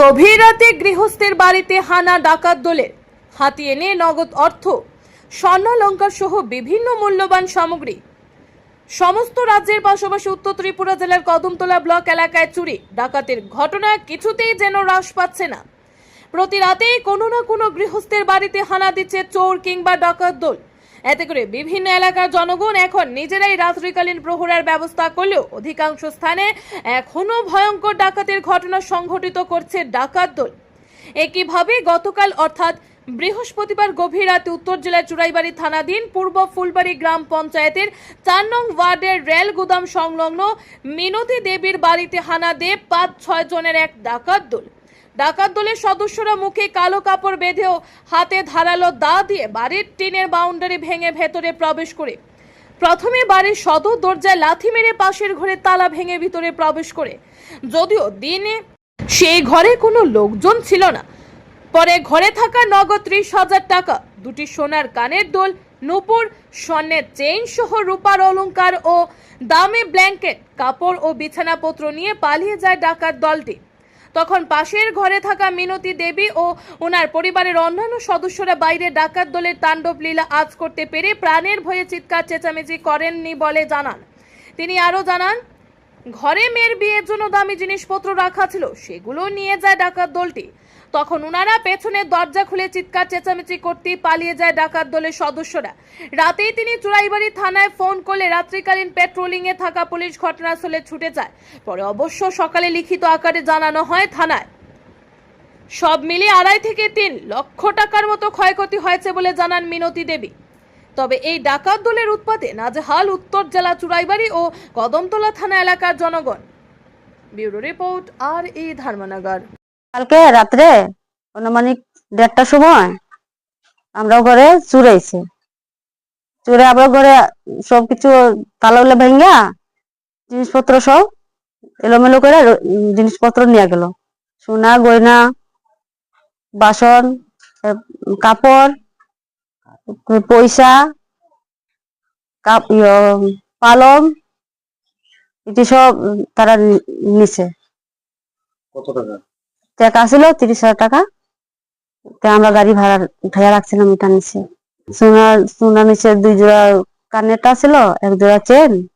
গভীর রাতে গৃহস্থের বাড়িতে হানা ডাকাত দলের হাতিয়ে নিয়ে নগদ অর্থ স্বর্ণালঙ্কার সহ বিভিন্ন মূল্যবান সামগ্রী। সমস্ত রাজ্যের পাশাপাশি উত্তর ত্রিপুরা জেলার কদমতলা ব্লক এলাকায় চুরি, ডাকাতের ঘটনা কিছুতেই যেন হ্রাস পাচ্ছে না। প্রতি রাতেই কোনো না কোনো গৃহস্থের বাড়িতে হানা দিচ্ছে চোর কিংবা ডাকাত দল। এতে করে বিভিন্ন এলাকার জনগণ এখন নিজেরাই রাত্রিকালীন প্রহরার ব্যবস্থা করলেও অধিকাংশ স্থানে এখনও ভয়ঙ্কর ডাকাতের ঘটনা সংঘটিত করছে ডাকাত দল। একইভাবে গতকাল অর্থাৎ বৃহস্পতিবার গভীর রাতে উত্তর জেলার চুরাইবাড়ি থানাধীন পূর্ব ফুলবাড়ি গ্রাম পঞ্চায়েতের চার নং ওয়ার্ডের রেল গুদাম সংলগ্ন মিনতি দেবীর বাড়িতে হানা দেব পাঁচ ছয় জনের এক ডাকাত দল। ডাকাত দলের সদস্যরা মুখে কালো কাপড় বেঁধেও হাতে ধারালো দা দিয়ে বাড়ির টিনের বাউন্ডারি ভেঙে ভেতরে প্রবেশ করে। প্রথমে বাড়ির সদর দরজায় লাথি মেরে পাশের ঘরে তালা ভেঙে ভিতরে প্রবেশ করে। যদিও দিনে সেই ঘরে কোনো লোকজন ছিল না। পরে ঘরে থাকা নগদ ত্রিশ হাজার টাকা, দুটি সোনার কানের দোল, নূপুর, স্বর্ণের চেইন সহ রূপার অলংকার ও দামে ব্ল্যাঙ্কেট, কাপড় ও বিছানাপত্র নিয়ে পালিয়ে যায় ডাকাত দলটি। তখন পাশের ঘরে থাকা মিনতি দেবী ও ওনার পরিবারের অন্যান্য সদস্যরা বাইরে ডাকাত দলের তাণ্ডব লীলা আজ করতে পেরে প্রাণের ভয়ে চিৎকার চেঁচামেচি করেননি বলে জানান। তিনি আরও জানান, ঘরে মেয়ের বিয়ের জন্য দামি জিনিসপত্র রাখা ছিল, সেগুলো নিয়ে যায় ডাকাত দলটি। তখন উনারা পেছনের দরজা খুলে চিৎকার, চেঁচামেচি করতেই পালিয়ে যায় ডাকাত দলের সদস্যরা। রাতেই তিনি চুরাইবাড়ি থানায় ফোন করলে রাত্রিকালীন পেট্রোলিং এ থাকা পুলিশ ঘটনাস্থলে ছুটে যায়। পরে অবশ্য সকালে লিখিত আকারে জানানো হয় থানায়। সব মিলিয়ে আড়াই থেকে তিন লক্ষ টাকার মতো ক্ষয়ক্ষতি হয়েছে বলে জানান মিনতি দেবী। তবে এই ডাকাত দলের উৎপাতে নাজহাল, উত্তর জেলা চুরাইবাড়ি ও কদমতলা থানা এলাকার জনগণ। ব্যুরো রিপোর্ট আর ই ধর্মনগর। কালকে রাত্রে অনুমানিক দেড়টার সময় আমরা ঘরে চুরাইছে চুরে আবার ঘরে সবকিছু তালা ভেঙ্গা জিনিসপত্র সব এলোমেলো করে জিনিসপত্র নিয়ে গেল। সোনা, গয়না, বাসন কাপড়, পয়সা পালং, এটি সব তারা নিছে। কত টাকা? টাকা ছিল তিরিশ হাজার টাকা। তা আমরা গাড়ি ভাড়া উঠাইয়া রাখছিলাম এটা নিচে। সোনার সোনার নিচে দুই জোড়া কানেরটা ছিল এক জোড়া চেন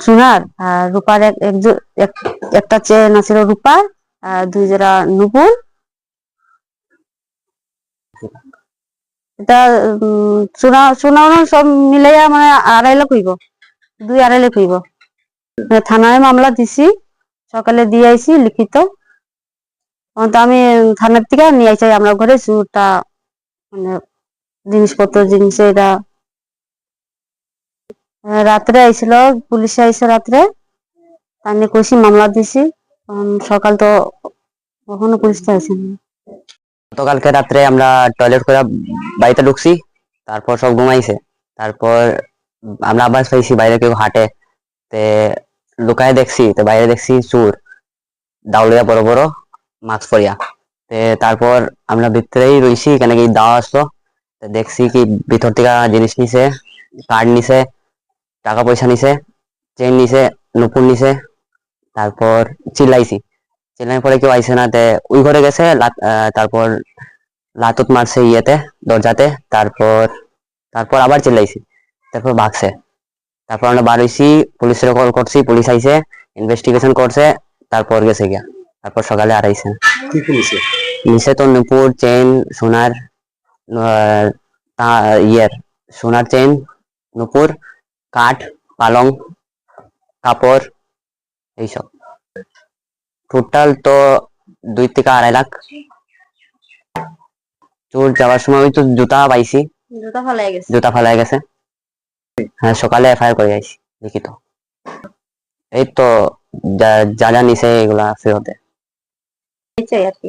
সোনার, আর রূপার এক এক এক- একটা চেন আছিল রূপার, আর দুই জোড়া নুপুর। এটা সোনা সোনা সব মিলাইয়া মানে আড়াই লাখ হইব। দুই আড়াই লাখ হইব। থানায় মামলা দিছি, সকালে দিয়ে আইছি, লিখিত। তো আমি থানার থেকে নিয়ে আইছি, আমরা ঘরে চুরটা মানে জিনিসপত্র, জিনিস এটা। রাত্রে আইছিল, পুলিশে আইছে রাত্রে। তাই কইছি, মামলা দিছি। সকাল তো কখনো পুলিশ তো আসেনি গতকালকে রাত্রে আমরা টয়লেট করে বাড়িতে ঢুকছি, তারপর সব ঘুমাইছে। তারপর আমরা আবার পাইছি বাইরে কেউ হাঁটে। তে লুকায় দেখছি, তো বাইরে দেখছি চুর। দাউলিয়া বড় বড়। মাস্ক পরিয়া তে তারপর আমরা ভিতরেই রইছি, এখানে কি দাওয়া আসলো। দেখছি কি ভিতর থেকে জিনিস নিছে কার্ড নিছে টাকা পয়সা নিছে চেন নিছে, নুপুর নিছে, তারপর চিল্লাইছি। চিল্লাই পরে কেউ আইসে না, তে ওই ঘরে গেছে তারপর লাতুত মারছে ইয়েতে, দরজাতে, তারপর তারপর আবার চিল্লাইছি, তারপর ভাগছে। তারপর আমরা বার হইছি পুলিশের কল করছি, পুলিশ আইছে ইনভেস্টিগেশন করছে, তারপর গেছে গিয়া। তারপর সকালে আর আইছে কি তো নূপুর চেন সোনার আহ, তা- ইয়ের সোনার চেন নূপুর কাঠ পালং কাপড় এইসব। টোটাল তো দুই থেকে আড়াই লাখ। চোর যাওয়ার সময় ওই তো জুতা পাইছি। জুতা ফালাই গেছে। জুতা ফেলাই গেছে। হ্যাঁ সকালে এফআইআর করে আইছি লিখিত। এই তো যা যা যা নিছে এগুলা ফেরতে কি